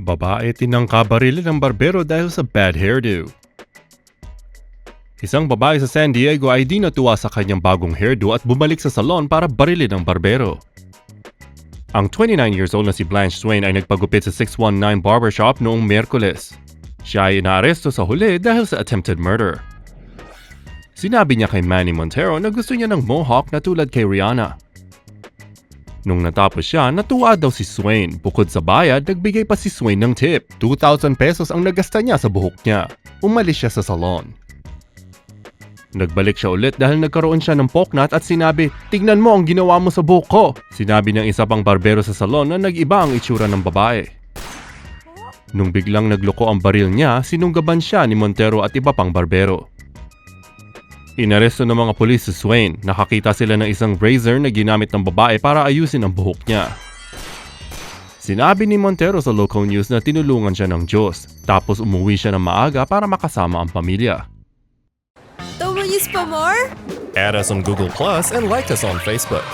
Babae tinangka barilin ng barbero dahil sa bad hairdo. Isang babae sa San Diego ay di natuwa sa kanyang bagong hairdo at bumalik sa salon para barilin ng barbero. Ang 29 years old na si Blanche Swain ay nagpagupit sa 619 Barbershop noong Miyerkules. Siya ay inaaresto sa huli dahil sa attempted murder. Sinabi niya kay Manny Montero na gusto niya ng mohawk na tulad kay Rihanna. Nung natapos siya, natuwa daw si Swain. Bukod sa bayad, nagbigay pa si Swain ng tip. 2,000 pesos ang nagasta niya sa buhok niya. Umalis siya sa salon. Nagbalik siya ulit dahil nagkaroon siya ng poknat at sinabi, Tignan mo ang ginawa mo sa buhok ko. Sinabi ng isa pang barbero sa salon na nag-iba ang itsura ng babae. Nung biglang nagloko ang baril niya, sinunggaban siya ni Montero at iba pang barbero. Inaresto ng mga pulis si Swain. Nakakita sila ng isang razor na ginamit ng babae para ayusin ang buhok niya. Sinabi ni Montero sa local news na tinulungan siya ng Diyos. Tapos umuwi siya ng maaga para makasama ang pamilya. Don't we use pa more? Add us on Google Plus and like us on Facebook.